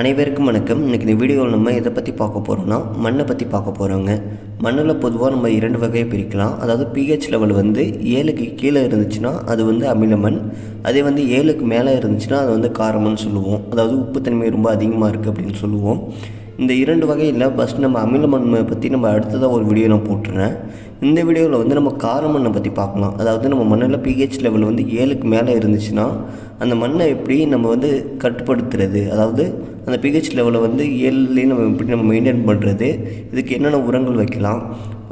அனைவருக்கும் வணக்கம். இன்றைக்கி இந்த வீடியோவில் நம்ம எதை பற்றி பார்க்க போகிறோம்னா மண்ணை பற்றி பார்க்க போகிறோங்க மண்ணில் பொதுவாக நம்ம இரண்டு வகையை பிரிக்கலாம். அதாவது பிஹெச் லெவல் வந்து ஏழுக்கு கீழே இருந்துச்சுன்னா அது வந்து அமில மண். அதே வந்து ஏழுக்கு மேலே இருந்துச்சுன்னா அது வந்து காரமண் சொல்லுவோம். அதாவது உப்புத்தன்மை ரொம்ப அதிகமாக இருக்குது அப்படின்னு சொல்லுவோம். இந்த இரண்டு வகையில் ஃபஸ்ட் நம்ம அமில மண்மை பற்றி நம்ம அடுத்ததாக ஒரு வீடியோ நான் போட்டுறேன் இந்த வீடியோவில் வந்து நம்ம கார மண்ணை பற்றி பார்க்கலாம். அதாவது நம்ம மண்ணில் பிஹெச் லெவல் வந்து ஏழுக்கு மேலே இருந்துச்சுன்னா அந்த மண்ணை எப்படி நம்ம வந்து கட்டுப்படுத்துறது? அதாவது அந்த பிஹெச் லெவலை வந்து ஏழுலேயும் நம்ம எப்படி நம்ம மெயின்டைன் பண்ணுறது இதுக்கு என்னென்ன உரங்கள் வைக்கலாம்?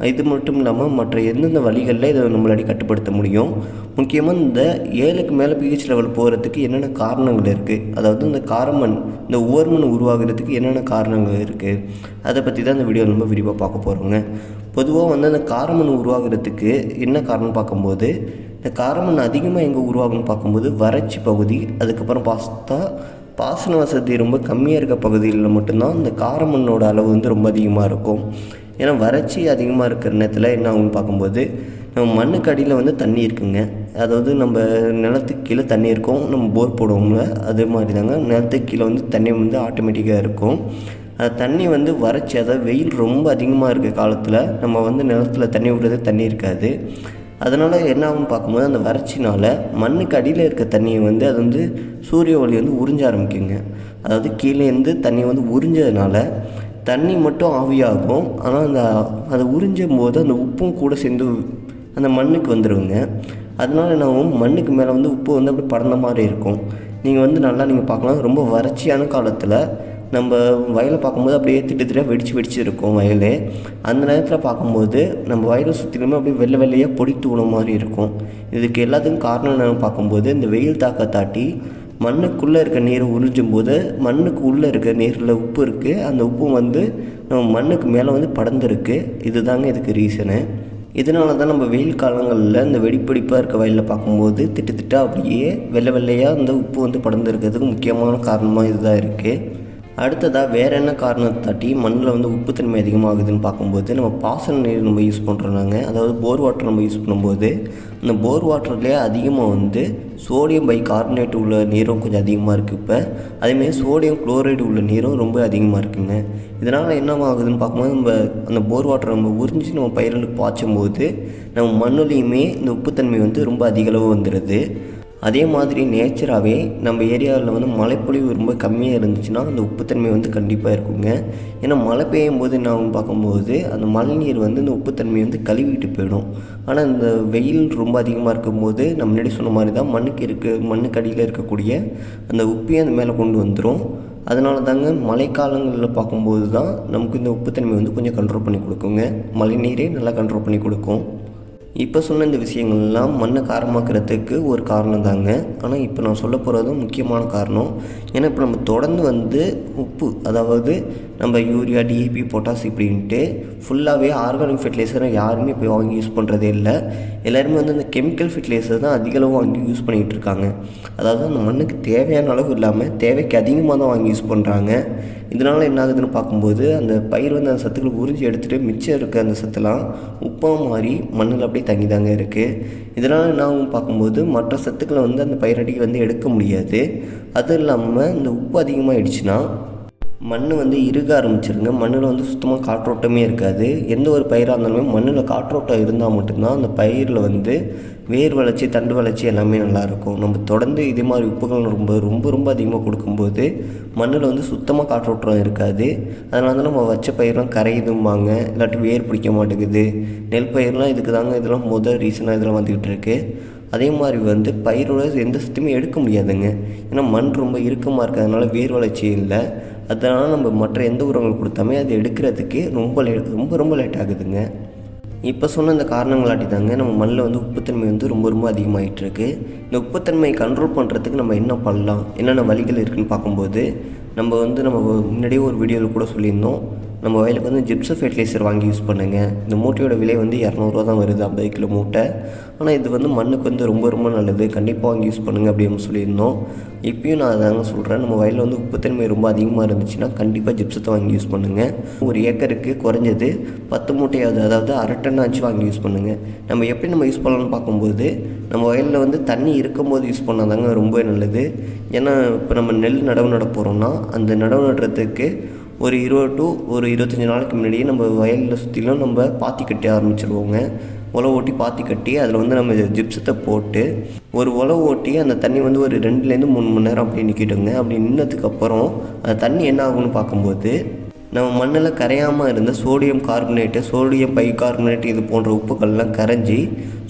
இது மட்டும் இல்லாமல் மற்ற எந்தெந்த வழிகளில் இதை நம்மளாடி கட்டுப்படுத்த முடியும்? முக்கியமாக இந்த ஏழுக்கு மேலே பிஹெச் லெவல் போகிறதுக்கு என்னென்ன காரணங்கள் இருக்குது அதாவது இந்த காரமண் இந்த உவர்மண் உருவாகிறதுக்கு என்னென்ன காரணங்கள் இருக்குது அதை பற்றி தான் இந்த வீடியோ ரொம்ப விரிவாக பார்க்க போகிறோங்க பொதுவாக வந்து அந்த காரமண் உருவாகிறதுக்கு என்ன காரணம் பார்க்கும்போது இந்த காரமண் அதிகமாக எங்கே உருவாகும்னு பார்க்கும்போது வறட்சி பகுதி அதுக்கப்புறம் பார்த்தா பாசன வசதி ரொம்ப கம்மியாக இருக்க பகுதிகளில் மட்டும்தான் இந்த காரமண்ணோட அளவு வந்து ரொம்ப அதிகமாக இருக்கும். ஏன்னா வறட்சி அதிகமாக இருக்கிற நேரத்தில் என்ன ஆகும்னு பார்க்கும்போது நம்ம மண்ணுக்கு அடியில் வந்து தண்ணி இருக்குங்க. அதாவது நம்ம நிலத்துக்கு கீழே தண்ணி இருக்கும். நம்ம போர் போடுவோம்ல அதே மாதிரி தாங்க நிலத்துக்கு கீழே வந்து தண்ணி வந்து ஆட்டோமேட்டிக்காக இருக்கும். அது தண்ணி வந்து வறட்சி அதாவது வெயில் ரொம்ப அதிகமாக இருக்க காலத்தில் நம்ம வந்து நிலத்தில் தண்ணி விடுறது தண்ணி இருக்காது. அதனால் என்ன ஆகும்னு பார்க்கும்போது அந்த வறட்சினால் மண்ணுக்கு அடியில் இருக்க தண்ணியை வந்து அது வந்து சூரிய ஒளி வந்து உறிஞ்ச ஆரம்பிக்குங்க. அதாவது கீழேருந்து தண்ணி வந்து உறிஞ்சதுனால தண்ணி மட்டும் ஆவியாகும். ஆனால் அந்த அதை உறிஞ்சும் போது அந்த உப்பும் கூட சேர்ந்து அந்த மண்ணுக்கு வந்துடுங்க அதனால என்னாகும் மண்ணுக்கு மேலே வந்து உப்பு வந்து அப்படி படந்த மாதிரி இருக்கும். நீங்கள் வந்து நல்லா நீங்கள் பார்க்கலாம். ரொம்ப வறட்சியான காலத்தில் நம்ம வயலை பார்க்கும்போது அப்படியே திட்டு திட்டாக வெடிச்சு வெடிச்சு இருக்கும் வயல். அந்த நேரத்தில் பார்க்கும்போது நம்ம வயலை சுற்றிலுமே அப்படியே வெள்ளை வெள்ளையாக பொடி தூண மாதிரி இருக்கும். இதுக்கு எல்லாத்துக்கும் காரணம் என்னென்னு பார்க்கும்போது இந்த வெயில் தாக்கத்தாட்டி மண்ணுக்குள்ளே இருக்க நீரை உறிஞ்சும் போது மண்ணுக்கு உள்ளே இருக்க நீரில் உப்பு இருக்குது அந்த உப்பு வந்து நம்ம மண்ணுக்கு மேலே வந்து படர்ந்துருக்கு. இதுதாங்க இதுக்கு ரீசனு. இதனால தான் நம்ம வெயில் காலங்களில் இந்த வெடிப்பிடிப்பாக இருக்க வயலில் பார்க்கும்போது திட்டு திட்டா அப்படியே வெள்ளை வெள்ளையாக அந்த உப்பு வந்து படர்ந்துருக்கிறதுக்கு முக்கியமான காரணமாக இதுதான் இருக்குது அடுத்ததாக வேறு என்ன காரணத்தை தாட்டி மண்ணில் வந்து உப்புத்தன்மை அதிகமாகுதுன்னு பார்க்கும்போது நம்ம பாசன நீர் நம்ம யூஸ் பண்ணுறோம்னாங்க அதாவது போர் வாட்டர் நம்ம யூஸ் பண்ணும்போது அந்த போர் வாட்டர்லேயே அதிகமாக வந்து சோடியம் பை கார்பனேட் உள்ள நீரும் கொஞ்சம் அதிகமாக இருக்குது இப்போ. அதேமாதிரி சோடியம் குளோரைடு உள்ள நீரும் ரொம்ப அதிகமாக இருக்குங்க. இதனால் என்ன ஆகுதுன்னு பார்க்கும்போது நம்ம அந்த போர் வாட்டரை நம்ம உறிஞ்சி நம்ம பயிர்களுக்கு பாய்ச்சும் போது நம்ம மண்ணுலேயுமே இந்த உப்புத்தன்மை வந்து ரொம்ப அதிகளவு வந்துடுது அதே மாதிரி நேச்சராகவே நம்ம ஏரியாவில் வந்து மழைப்பொழிவு ரொம்ப கம்மியாக இருந்துச்சுன்னா அந்த உப்புத்தன்மை வந்து கண்டிப்பாக இருக்குங்க. ஏன்னா மழை பெய்யும் போது என்ன ஆகும் பார்க்கும்போது அந்த மழைநீர் வந்து இந்த உப்புத்தன்மை வந்து கழுவிட்டு போயிடும். ஆனால் இந்த வெயில் ரொம்ப அதிகமாக இருக்கும்போது நம்ம முன்னாடி சொன்ன மாதிரி தான் மண்ணுக்கு இருக்க மண்ணுக்கு அடியில் இருக்கக்கூடிய அந்த உப்பையும் அந்த மேலே கொண்டு வந்துடும் அதனால தாங்க மழைக்காலங்களில் பார்க்கும்போது தான் நமக்கு இந்த உப்புத்தன்மை வந்து கொஞ்சம் கண்ட்ரோல் பண்ணி கொடுக்குங்க. மழை நீரே நல்லா கண்ட்ரோல் பண்ணி கொடுக்கும். இப்போ சொன்ன இந்த விஷயங்கள்லாம் மண்ணை காரமாக்கிறதுக்கு ஒரு காரணம் தாங்க. ஆனால் இப்போ நான் சொல்ல போகிறதும் முக்கியமான காரணம். ஏன்னா இப்போ நம்ம தொடர்ந்து வந்து உப்பு அதாவது நம்ம யூரியா டிஏபி பொட்டாஸ் இப்படின்ட்டு ஃபுல்லாகவே ஆர்கானிக் ஃபெர்டிலைசரை யாருமே இப்போ வாங்கி யூஸ் பண்ணுறதே இல்லை. எல்லாருமே வந்து அந்த கெமிக்கல் ஃபெர்டிலைசர் தான் அதிக அளவு வாங்கி யூஸ் பண்ணிகிட்டு இருக்காங்க. அதாவது அந்த மண்ணுக்கு தேவையான அளவு இல்லாமல் தேவைக்கு அதிகமாக தான் வாங்கி யூஸ் பண்ணுறாங்க இதனால் என்ன ஆகுதுன்னு பார்க்கும்போது அந்த பயிர் வந்து அந்த சத்துக்களை உறிஞ்சி எடுத்துகிட்டு மிச்சம் இருக்க அந்த சத்துலாம் உப்பாக மாறி மண்ணில் அப்படியே தங்கி தாங்க இருக்குது இதனால் என்ன ஆகும் பார்க்கும்போது மற்ற சத்துக்களை வந்து அந்த பயிரடிக்கு வந்து எடுக்க முடியாது. அதுவும் இல்லாமல் இந்த உப்பு அதிகமாகிடுச்சுன்னா மண் வந்து இறுக ஆரம்பிச்சிருங்க. மண்ணில் வந்து சுத்தமாக காற்றோட்டமே இருக்காது. எந்த ஒரு பயிராக இருந்தாலுமே மண்ணில் காற்றோட்டம் இருந்தால் மட்டும்தான் அந்த பயிரில் வந்து வேர் வளர்ச்சி தண்டு வளர்ச்சி எல்லாமே நல்லாயிருக்கும் நம்ம தொடர்ந்து இதே மாதிரி உப்புகள் ரொம்ப ரொம்ப ரொம்ப அதிகமாக கொடுக்கும்போது மண்ணில் வந்து சுத்தமாக காற்றோட்டம் இருக்காது. அதனால தான் நம்ம வச்ச பயிரெலாம் கரையுதும்பாங்க. இல்லாட்டி வேர் பிடிக்க மாட்டேங்குது. நெல் பயிரெலாம் இதுக்கு தாங்க இதெல்லாம் முதல் ரீசனாக இதெல்லாம் வந்துக்கிட்டு இருக்குது அதே மாதிரி வந்து பயிரோட எந்த சத்துமே எடுக்க முடியாதுங்க. ஏன்னா மண் ரொம்ப இறுக்கமாக இருக்கிறதுனால வேர் வளர்ச்சி இல்லை. அதனால் நம்ம மற்ற எந்த உரங்கள் கொடுத்தாமே அது எடுக்கிறதுக்கு ரொம்ப லேட் ரொம்ப ரொம்ப லேட் ஆகுதுங்க. இப்போ சொன்ன இந்த காரணங்களாட்டி தாங்க நம்ம மண்ணில் வந்து உப்புத்தன்மை வந்து ரொம்ப ரொம்ப அதிகமாகிட்டு இருக்கு இந்த உப்புத்தன்மையை கண்ட்ரோல் பண்ணுறதுக்கு நம்ம என்ன பண்ணலாம்? என்னென்ன வழிகள் இருக்குதுன்னு பார்க்கும்போது நம்ம வந்து நம்ம முன்னாடியே ஒரு வீடியோவில் கூட சொல்லியிருந்தோம். நம்ம வயலுக்கு வந்து ஜிப்ஸோ ஃபெர்டிலைசர் வாங்கி யூஸ் பண்ணுங்கள் இந்த மூட்டையோட விலை வந்து இரநூறுவா தான் வருது ஐம்பது கிலோ மூட்டை. ஆனால் இது வந்து மண்ணுக்கு வந்து ரொம்ப ரொம்ப நல்லது. கண்டிப்பாக வாங்கி யூஸ் பண்ணுங்கள் அப்படின்னு சொல்லியிருந்தோம். இப்பயும் நான் அதாங்க சொல்கிறேன் நம்ம வயலில் வந்து உப்புத்தன்மை ரொம்ப அதிகமாக இருந்துச்சுன்னா கண்டிப்பாக ஜிப்ஸத்தை வாங்கி யூஸ் பண்ணுங்கள் ஒரு ஏக்கருக்கு குறைஞ்சது பத்து மூட்டையாவது அதாவது அரை வாங்கி யூஸ் பண்ணுங்கள் நம்ம எப்படி நம்ம யூஸ் பண்ணலாம்னு பார்க்கும்போது நம்ம வயலில் வந்து தண்ணி இருக்கும்போது யூஸ் பண்ணாதாங்க ரொம்ப நல்லது. ஏன்னா இப்போ நம்ம நெல் நடவு நட போகிறோம்னா அந்த நடவு நடுறதுக்கு ஒரு இருபது டு ஒரு இருபத்தஞ்சி நாளைக்கு முன்னாடியே நம்ம வயலில் சுற்றிலும் நம்ம பாத்தி கட்டி ஆரம்பிச்சிருவோங்க. உழவு ஓட்டி பாத்தி கட்டி அதில் வந்து நம்ம ஜிப்ஸத்தை போட்டு ஒரு உழவு ஓட்டி அந்த தண்ணி வந்து ஒரு ரெண்டுலேருந்து மூணு மணி நேரம் அப்படி நிற்கிட்டோங்க அப்படி நின்னதுக்கப்புறம் அந்த தண்ணி என்ன ஆகும்னு பார்க்கும்போது நம்ம மண்ணில் கரையாமல் இருந்த சோடியம் கார்பனேட்டு சோடியம் பைகார்பனேட் இது போன்ற உப்புக்கள்லாம் கரைஞ்சி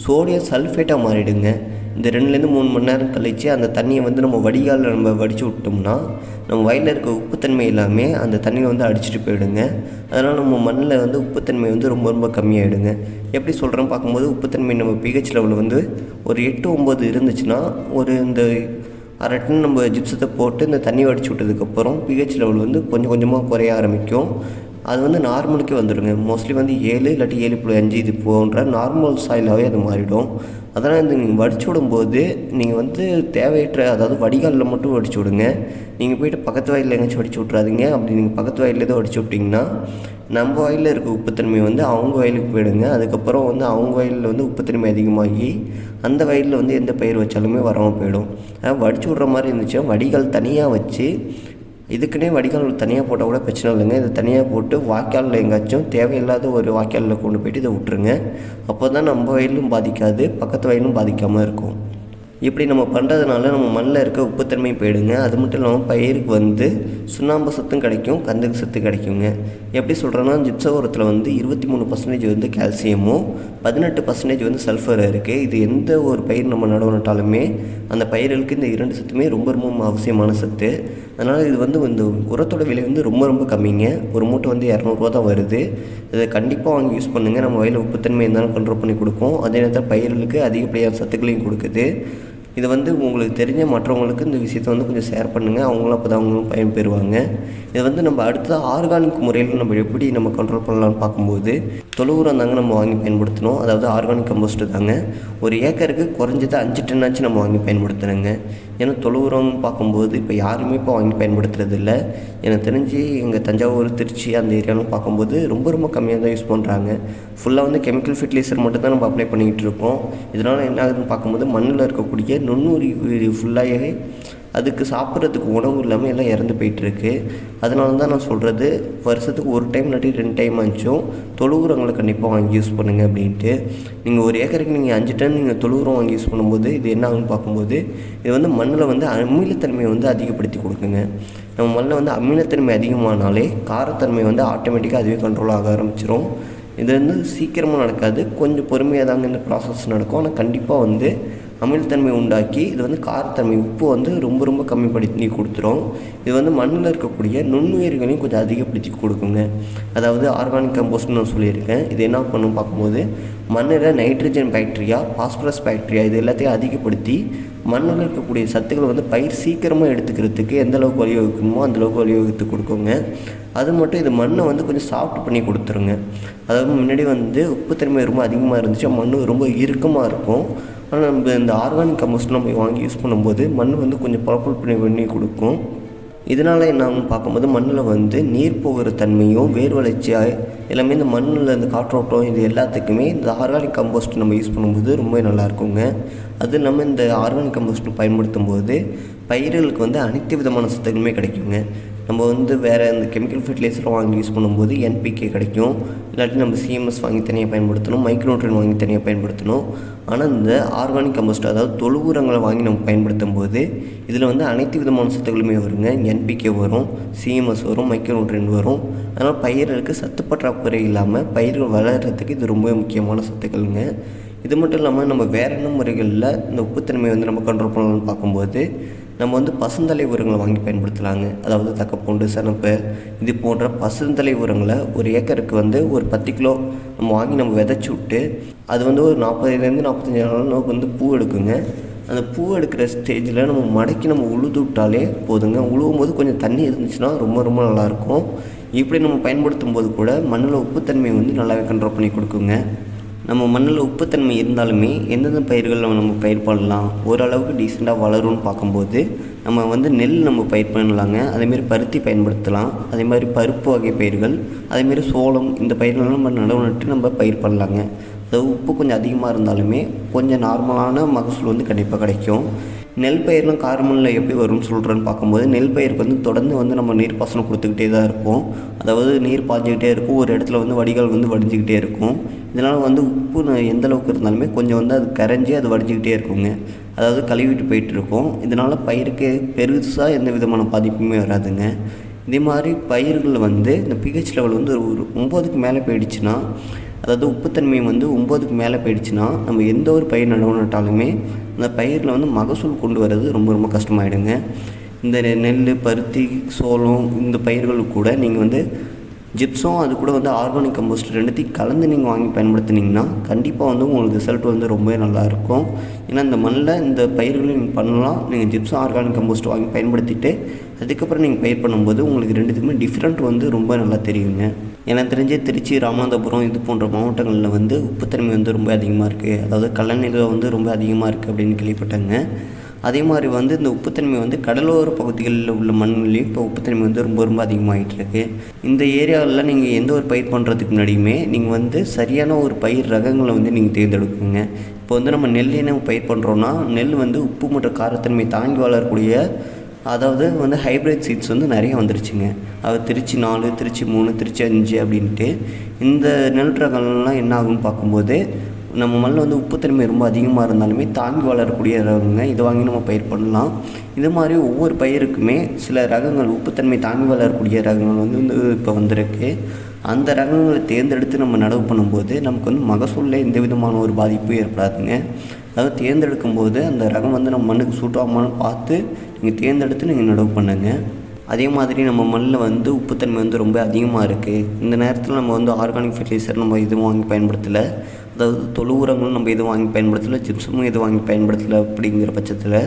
சோடியம் சல்ஃபேட்டாக மாறிடுங்க. இந்த ரெண்டுலேருந்து மூணு மணி நேரம் கழித்து அந்த தண்ணியை வந்து நம்ம வடிகாலில் நம்ம வடித்து விட்டோம்னா நம்ம வயலில் இருக்க உப்புத்தன்மை எல்லாமே அந்த தண்ணியை வந்து அடிச்சிட்டு போயிடுங்க. அதனால் நம்ம மண்ணில் வந்து உப்புத்தன்மை வந்து ரொம்ப ரொம்ப கம்மியாகிடுங்க எப்படி சொல்கிறோம் பார்க்கும்போது உப்புத்தன்மை நம்ம பிஹெச் லெவலில் வந்து ஒரு எட்டு ஒம்பது இருந்துச்சுன்னா ஒரு இந்த அரை டன் நம்ம ஜிப்ஸத்தை போட்டு இந்த தண்ணி வடிச்சு விட்டதுக்கப்புறம் பிஹெச் லெவல் வந்து கொஞ்சம் கொஞ்சமாக குறைய ஆரம்பிக்கும். அது வந்து நார்மலுக்கே வந்துடுங்க. மோஸ்ட்லி வந்து ஏழு இல்லாட்டி ஏழு புள்ளி அஞ்சு இது போன்ற நார்மல் சாயிலாகவே அது மாறிடும். அதனால் இந்த நீங்கள் வடிச்சு விடும்போது நீங்கள் வந்து தேவையற்ற அதாவது வடிகாலில் மட்டும் வடிச்சு விடுங்க. நீங்கள் போய்ட்டு பக்கத்து வயலில் எங்கேயாச்சும் வடிச்சு விட்றாதீங்க அப்படி நீங்கள் பக்கத்து வாயில் ஏதோ வடித்து விட்டிங்கன்னா நம்ம வயலில் இருக்க உப்புத்தன்மை வந்து அவங்க வயலுக்கு போயிடுங்க. அதுக்கப்புறம் வந்து அவங்க வயலில் வந்து உப்புத்தன்மை அதிகமாகி அந்த வயலில் வந்து எந்த பயிர் வச்சாலுமே வராமல் போயிடும். அதாவது வடிச்சு விட்ற மாதிரி இருந்துச்சுன்னா வடிகால் தனியாக வச்சு இதுக்குன்னே வடிகால் தனியாக போட்டால் கூட பிரச்சனை இல்லைங்க. இதை தனியாக போட்டு வாய்க்காலில் எங்கேயாச்சும் தேவையில்லாத ஒரு வாய்க்காலில் கொண்டு போயிட்டு இதை விட்டுருங்க. அப்போ தான் நம்ம வயலும் பாதிக்காது பக்கத்து வயலும் பாதிக்காமல் இருக்கும். இப்படி நம்ம பண்ணுறதுனால நம்ம மண்ணில் இருக்க உப்புத்தன்மை போயிடுங்க. அது மட்டும் இல்லாமல் பயிருக்கு வந்து சுண்ணாம்பு சத்தும் கிடைக்கும் கந்துக்கு சத்து கிடைக்குங்க. எப்படி சொல்கிறேன்னா ஜிப்ச உரத்தில் வந்து இருபத்தி மூணு பர்சன்டேஜ் வந்து கால்சியமும் பதினெட்டு பர்சன்டேஜ் வந்து சல்ஃபர் இருக்குது இது எந்த ஒரு பயிர் நம்ம நடவு நட்டாலுமே அந்த பயிர்களுக்கு இந்த இரண்டு சத்துமே ரொம்ப ரொம்ப அவசியமான சத்து. அதனால் இது வந்து இந்த உரத்தோட விலை வந்து ரொம்ப ரொம்ப கம்மிங்க. ஒரு மூட்டை வந்து இரநூறுவா தான் வருது. இதை கண்டிப்பாக வாங்கி யூஸ் பண்ணுங்கள் நம்ம வயலில் உப்புத்தன்மை இருந்தாலும் கண்ட்ரோல் பண்ணி கொடுக்கும். அதே நேரத்தில் பயிர்களுக்கு அதிகப்படியான சத்துக்களையும் கொடுக்குது. இது வந்து உங்களுக்கு தெரிஞ்ச மற்றவங்களுக்கு இந்த விஷயத்தை வந்து கொஞ்சம் ஷேர் பண்ணுங்கள் அவங்களும் அப்போ தான் அவங்களும் பயன்பெறுவாங்க இதை வந்து நம்ம அடுத்த ஆர்கானிக் முறையில் நம்ம எப்படி நம்ம கண்ட்ரோல் பண்ணலாம்னு பார்க்கும்போது தொழு உரம் தாங்க நம்ம வாங்கி பயன்படுத்தணும். அதாவது ஆர்கானிக் கம்போஸ்ட் தாங்க. ஒரு ஏக்கருக்கு குறைஞ்சது அஞ்சு டன்னாச்சும் நம்ம வாங்கி பயன்படுத்தணுங்க. ஏன்னா தொழு பார்க்கும்போது இப்போ யாருமே இப்போ வாங்கி பயன்படுத்துறது இல்லை எனக்கு தெரிஞ்சு எங்கள் தஞ்சாவூர் திருச்சி அந்த ஏரியாலாம் பார்க்கும்போது ரொம்ப ரொம்ப கம்மியாக தான் யூஸ் பண்ணுறாங்க ஃபுல்லாக வந்து கெமிக்கல் ஃபெர்டிலைசர் மட்டும் தான் நம்ம அப்ளை பண்ணிக்கிட்டு இருக்கோம். இதனால் என்ன ஆகுதுன்னு பார்க்கும்போது மண்ணில் இருக்கக்கூடிய நுண்ணுயிரி ஃபுல்லாகவே அதுக்கு சாப்பிட்றதுக்கு உணவு இல்லாமல் எல்லாம் இறந்து போயிட்டுருக்கு. அதனால தான் நான் சொல்கிறது வருஷத்துக்கு ஒரு டைம் இல்லாட்டி ரெண்டு டைம் ஆச்சும் தொழு உரங்களை கண்டிப்பாக வாங்கி யூஸ் பண்ணுங்கள் அப்படின்ட்டு. நீங்கள் ஒரு ஏக்கருக்கு நீங்கள் அஞ்சு டன் நீங்கள் தொழு உரம் வாங்கி யூஸ் பண்ணும்போது இது என்ன ஆகுன்னு பார்க்கும்போது இது வந்து மண்ணில் வந்து அமிலத்தன்மையை வந்து அதிகப்படுத்தி கொடுக்குங்க. நம்ம மண்ணில் வந்து அமிலத்தன்மை அதிகமானாலே காரத்தன்மை வந்து ஆட்டோமேட்டிக்காக அதுவே கண்ட்ரோல் ஆக ஆரம்பிச்சிடும் இது வந்து சீக்கிரமாக நடக்காது கொஞ்சம் பொறுமையாக தாங்க இந்த ப்ராசஸ் நடக்கும். ஆனால் கண்டிப்பாக வந்து அமிழ்தன்மை உண்டாக்கி இது வந்து காரத்தன்மை உப்பு வந்து ரொம்ப ரொம்ப கம்மிப்படுத்தி கொடுத்துரும். இது வந்து மண்ணில் இருக்கக்கூடிய நுண்ணுயிர்களையும் கொஞ்சம் அதிகப்படுத்தி கொடுக்குங்க. அதாவது ஆர்கானிக் கம்போஸ்ட்னு நான் சொல்லியிருக்கேன். இது என்ன பண்ணும் பார்க்கும்போது மண்ணில் நைட்ரஜன் பாக்டீரியா பாஸ்பரஸ் பாக்டீரியா இது எல்லாத்தையும் அதிகப்படுத்தி மண்ணில் இருக்கக்கூடிய சத்துக்களை வந்து பயிர் சீக்கிரமாக எடுத்துக்கிறதுக்கு எந்த அளவுக்கு வழிவகுக்கணுமோ அந்த அளவுக்கு வழிவகுத்து கொடுக்குங்க. அது மட்டும் இது மண்ணை வந்து கொஞ்சம் சாஃப்ட் பண்ணி கொடுத்துருங்க. அதாவது முன்னாடி வந்து உப்புத்தன்மை ரொம்ப அதிகமாக இருந்துச்சு. மண் ரொம்ப இறுக்கமாக இருக்கும். ஆனால் நம்ம இந்த ஆர்கானிக் கம்போஸ்ட் நம்ம வாங்கி யூஸ் பண்ணும்போது மண் வந்து கொஞ்சம் பரப்புல் பண்ணி பண்ணி கொடுக்கும். இதனால் என்ன பார்க்கும்போது மண்ணில் வந்து நீர் போகிற தன்மையும் வேர் வளர்ச்சியாக எல்லாமே இந்த மண்ணில் இந்த காற்றோட்டம் இது எல்லாத்துக்குமே இந்த ஆர்கானிக் கம்போஸ்ட் நம்ம யூஸ் பண்ணும்போது ரொம்ப நல்லா இருக்குங்க. அது நம்ம இந்த ஆர்கானிக் கம்போஸ்ட் பயன்படுத்தும் போது பயிர்களுக்கு வந்து அனைத்து விதமான சத்துக்களுமே கிடைக்குங்க. நம்ம வந்து வேறு இந்த கெமிக்கல் ஃபெர்டிலைசர் வாங்கி யூஸ் பண்ணும்போது என்பிகே கிடைக்கும். இல்லாட்டி நம்ம சிஎம்எஸ் வாங்கி தனியாக பயன்படுத்தணும் மைக்ரோட்ரன் வாங்கி தனியாக பயன்படுத்தணும். ஆனால் இந்த ஆர்கானிக் கம்போஸ்ட் அதாவது தொழு உரங்களை வாங்கி நம்ம பயன்படுத்தும் போது இதில் வந்து அனைத்து விதமான சத்துக்களுமே வருங்க. என்பிகே வரும் சிஎம்எஸ் வரும் மைக்ரோட்ரன் வரும். அதனால் பயிர்களுக்கு சத்து பற்றாக்குறை இல்லாமல் பயிர்கள் வளர்கிறதுக்கு இது ரொம்ப முக்கியமான சத்துக்கள்ங்க. இது மட்டும் இல்லாமல் நம்ம வேறு என்ன முறைகளில் இந்த உப்புத்தன்மையை வந்து நம்ம கண்ட்ரோல் பண்ணலாம்னு பார்க்கும்போது நம்ம வந்து பசுந்தலை உரங்களை வாங்கி பயன்படுத்தலாங்க. அதாவது தக்கப்பூண்டு சனப்பு இது போன்ற பசுந்தலை உரங்களை ஒரு ஏக்கருக்கு வந்து ஒரு பத்து கிலோ நம்ம வாங்கி நம்ம விதைச்சி விட்டு அது வந்து ஒரு நாற்பதுலேருந்து நாற்பத்தஞ்சு நாள் நமக்கு வந்து பூ எடுக்குங்க. அந்த பூ எடுக்கிற ஸ்டேஜில் நம்ம மடக்கி நம்ம உழுது விட்டாலே போதுங்க. உழுவும் போது கொஞ்சம் தண்ணி இருந்துச்சுன்னா ரொம்ப ரொம்ப நல்லாயிருக்கும். இப்படி நம்ம பயன்படுத்தும் போது கூட மண்ணில் உப்புத்தன்மையை வந்து நல்லாவே கண்ட்ரோல் பண்ணி கொடுக்குங்க. நம்ம மண்ணில் உப்புத்தன்மை இருந்தாலுமே எந்தெந்த பயிர்கள் நம்ம பயிர் பண்ணலாம் ஓரளவுக்கு டீசெண்டாக வளரும்னு பார்க்கும்போது நம்ம வந்து நெல் நம்ம பயிர் பண்ணலாங்க. அதேமாரி பருத்தி பயன்படுத்தலாம். அதே மாதிரி பருப்பு வகை பயிர்கள் அதேமாரி சோளம் இந்த பயிர்கள்லாம் நம்ம நடவு நட்டு நம்ம பயிர் பண்ணலாங்க. அதாவது உப்பு கொஞ்சம் அதிகமாக இருந்தாலுமே கொஞ்சம் நார்மலான மகசூல் வந்து கண்டிப்பாக கிடைக்கும். நெல் பயிர்லாம் கார்மனில் எப்படி வரும்னு சொல்கிறேன்னு பார்க்கும்போது நெல் பயிருக்கு வந்து தொடர்ந்து வந்து நம்ம நீர் பாசனம் கொடுத்துக்கிட்டே தான் இருப்போம் அதாவது நீர் பாய்ஞ்சிக்கிட்டே இருக்கும். ஒரு இடத்துல வந்து வடிகால் வந்து வடிஞ்சிக்கிட்டே இருக்கும். இதனால் வந்து உப்பு எந்த அளவுக்கு இருந்தாலுமே கொஞ்சம் வந்து அது கரைஞ்சி அது வடிஞ்சிக்கிட்டே இருக்குங்க. அதாவது கழுவிட்டு போயிட்டு இருக்கும் இதனால் பயிருக்கு பெருசாக எந்த விதமான பாதிப்புமே வராதுங்க. இதே மாதிரி பயிர்கள் வந்து இந்த பிஹெச் லெவல் வந்து ஒரு ஒம்போதுக்கு மேலே போயிடுச்சுன்னா அதாவது உப்புத்தன்மை வந்து ஒம்போதுக்கு மேலே போயிடுச்சுன்னா நம்ம எந்த ஒரு பயிர் நடவு நட்டாலுமே அந்த பயிரில் வந்து மகசூல் கொண்டு வர்றது ரொம்ப ரொம்ப கஷ்டமாயிடுங்க. இந்த நெல் பருத்தி சோளம் இந்த பயிர்களுக்கு கூட நீங்கள் வந்து ஜிப்ஸும் அது கூட வந்து ஆர்கானிக் கம்போஸ்ட் ரெண்டுத்தையும் கலந்து நீங்கள் வாங்கி பயன்படுத்துனீங்கன்னா கண்டிப்பாக வந்து உங்களுக்கு ரிசல்ட் வந்து ரொம்பவே நல்லா இருக்கும். ஏன்னா இந்த மண்ணில் இந்த பயிர்களை நீங்கள் பண்ணலாம். நீங்கள் ஜிப்ஸும் ஆர்கானிக் கம்போஸ்ட் வாங்கி பயன்படுத்திட்டு அதுக்கப்புறம் நீங்கள் பயிர் பண்ணும்போது உங்களுக்கு ரெண்டுத்துக்குமே டிஃப்ரெண்ட் வந்து ரொம்ப நல்லா தெரியுங்க. எனக்கு தெரிஞ்சு திருச்சி ராமநாதபுரம் இது போன்ற மாவட்டங்களில் வந்து உப்புத்தன்மை வந்து ரொம்ப அதிகமாக இருக்குது அதாவது கல்லணையில் வந்து ரொம்ப அதிகமாக இருக்குது அப்படின்னு கேள்விப்பட்டேங்க. அதே மாதிரி வந்து இந்த உப்புத்தன்மை வந்து கடலோர பகுதிகளில் உள்ள மண்ணிலையும் இப்போ உப்புத்தன்மை வந்து ரொம்ப ரொம்ப அதிகமாகிட்டு இருக்கு. இந்த ஏரியாவில் நீங்கள் எந்த ஒரு பயிர் பண்ணுறதுக்கு முன்னாடியுமே நீங்கள் வந்து சரியான ஒரு பயிர் ரகங்களை வந்து நீங்கள் தேர்ந்தெடுக்குங்க. இப்போ வந்து நம்ம நெல் என்ன பயிர் பண்ணுறோன்னா நெல் வந்து உப்பு மற்றும் காரத்தன்மை தாங்கி வளரக்கூடிய அதாவது வந்து ஹைப்ரிட் சீட்ஸ் வந்து நிறைய வந்துருச்சுங்க. அது திருச்சி நாலு திருச்சி மூணு திருச்சி அஞ்சு அப்படின்ட்டு இந்த நெல் ரகங்கள்லாம் என்ன ஆகும்னு பார்க்கும்போது நம்ம மண்ணில் வந்து உப்புத்தன்மை ரொம்ப அதிகமாக இருந்தாலுமே தாங்கி வளரக்கூடிய ரகங்க இதை வாங்கி நம்ம பயிர் பண்ணலாம். இது மாதிரி ஒவ்வொரு பயிருக்குமே சில ரகங்கள் உப்புத்தன்மை தாங்கி வளரக்கூடிய ரகங்கள் வந்து வந்து இப்போ வந்திருக்கு. அந்த ரகங்களை தேர்ந்தெடுத்து நம்ம நடவு பண்ணும்போது நமக்கு வந்து மகசூலில் எந்த விதமான ஒரு பாதிப்பும் ஏற்படாதுங்க. அதாவது தேர்ந்தெடுக்கும் போது அந்த ரகம் வந்து நம்ம மண்ணுக்கு சூட் பார்த்து நீங்கள் தேர்ந்தெடுத்து நீங்கள் நடவு பண்ணுங்க. அதே மாதிரி நம்ம மண்ணில் வந்து உப்புத்தன்மை வந்து ரொம்ப அதிகமாக இருக்குது இந்த நேரத்தில் நம்ம வந்து ஆர்கானிக் ஃபெர்டிலைசர் நம்ம எதுவும் வாங்கி பயன்படுத்தலை. அதாவது தொழு உரங்களும் நம்ம எதுவும் வாங்கி பயன்படுத்தலை ஜிப்ஸமும் எதுவும் வாங்கி பயன்படுத்தலை அப்படிங்கிற பட்சத்தில்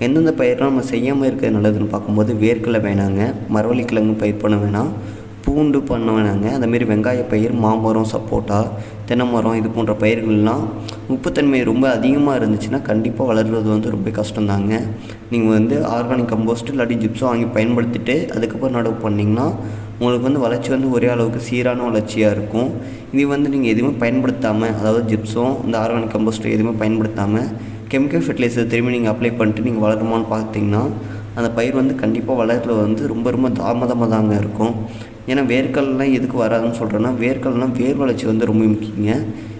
எந்தெந்த பயிரெலாம் நம்ம செய்யாமல் இருக்கிறது நல்லதுன்னு பார்க்கும்போது வேர்க்கடலை வேணாங்க மரவள்ளி கிழங்கு பயிர் பண்ண வேணாம் பூண்டு பண்ண வேணாங்க அதேமாரி வெங்காய பயிர் மாமரம் சப்போட்டா தென்னை மரம் இது போன்ற பயிர்கள்லாம் உப்புத்தன்மை ரொம்ப அதிகமாக இருந்துச்சுன்னா கண்டிப்பாக வளர்கிறது வந்து ரொம்ப கஷ்டம்தாங்க நீங்கள் வந்து ஆர்கானிக் கம்போஸ்ட் இல்லாட்டி ஜிப்ஸும் வாங்கி பயன்படுத்திட்டு அதுக்கப்புறம் நடவு பண்ணிங்கன்னா உங்களுக்கு வந்து வளர்ச்சி வந்து ஒரே அளவுக்கு சீரான வளர்ச்சியாக இருக்கும். இது வந்து நீங்கள் எதுவுமே பயன்படுத்தாமல் அதாவது ஜிப்ஸும் இந்த ஆர்கானிக் கம்போஸ்ட்டும் எதுவுமே பயன்படுத்தாமல் கெமிக்கல் ஃபெர்டிலைசர் திரும்பி நீங்கள் அப்ளை பண்ணிட்டு நீங்கள் வளருமான்னு பார்த்தீங்கன்னா அந்த பயிர் வந்து கண்டிப்பாக வளர்றது வந்து ரொம்ப ரொம்ப தாமதமாக தாங்க இருக்கும். ஏன்னா வேர்க்கல்லாம் எதுக்கு வராதுன்னு சொல்கிறேன்னா வேர்க்கல்லாம் வேர் வளர்ச்சி வந்து ரொம்ப முக்கியங்க.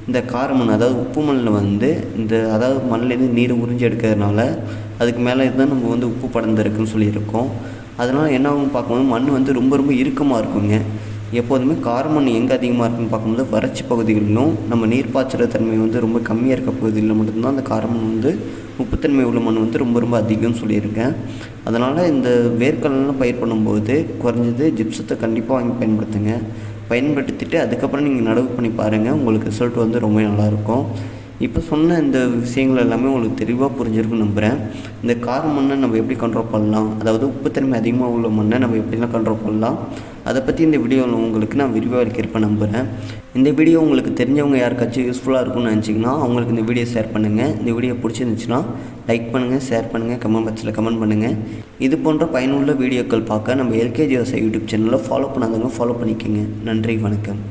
இந்த காரமண் அதாவது உப்பு மண்ணில் வந்து இந்த அதாவது மண்ணிலேருந்து நீர் உறிஞ்சி எடுக்கிறதுனால அதுக்கு மேலே தான் நம்ம வந்து உப்பு படர்ந்துருக்குன்னு சொல்லியிருக்கோம். அதனால் என்ன ஆகும் பார்க்கும்போது மண் வந்து ரொம்ப ரொம்ப இறுக்கமாக இருக்குங்க. எப்போதுமே காரமண் எங்கே அதிகமாக இருக்குன்னு பார்க்கும்போது வறட்சி பகுதிகளிலும் நம்ம நீர் தன்மை வந்து ரொம்ப கம்மியாக இருக்க பகுதிகளில் மட்டும்தான் அந்த காரமண் வந்து உப்புத்தன்மை உள்ள மண் வந்து ரொம்ப ரொம்ப அதிகம்னு சொல்லியிருக்கேன் அதனால் இந்த வேர்க்கடலாம் பயிர் பண்ணும்போது குறைஞ்சது ஜிப்சத்தை கண்டிப்பாக வாங்கி பயன்படுத்துங்க. பயன்படுத்திட்டு அதுக்கப்புறம் நீங்கள் நடவு பண்ணி பாருங்கள் உங்களுக்கு ரிசல்ட் வந்து ரொம்ப நல்லாயிருக்கும். இப்போ சொன்ன இந்த விஷயங்கள் எல்லாமே உங்களுக்கு தெளிவாக புரிஞ்சிருக்குன்னு நம்புகிறேன் இந்த கார் மண்ணை நம்ம எப்படி கண்ட்ரோல் பண்ணலாம்? அதாவது உப்புத்தன்மை அதிகமாக உள்ள மண்ணை நம்ம எப்படிலாம் கண்ட்ரோல் பண்ணலாம்? அதை பற்றி இந்த வீடியோவில் உங்களுக்கு நான் விரிவாக விளக்கியிருப்பேன் நம்புகிறேன் இந்த வீடியோ உங்களுக்கு தெரிஞ்சவங்க யாருக்காச்சும் யூஸ்ஃபுல்லாக இருக்கும்னு நினச்சிங்கன்னா அவங்களுக்கு இந்த வீடியோ ஷேர் பண்ணுங்கள் இந்த வீடியோ பிடிச்சிருந்துச்சுன்னா லைக் பண்ணுங்கள் ஷேர் பண்ணுங்கள் கமெண்ட் பாக்ஸில் கமெண்ட் பண்ணுங்கள் இது போன்ற பயனுள்ள வீடியோக்கள் பார்க்க நம்ம எல்கேஜி யூடியூப் சேனலில் ஃபாலோ பண்ணாதவங்க ஃபாலோ பண்ணிக்கோங்க. நன்றி வணக்கம்.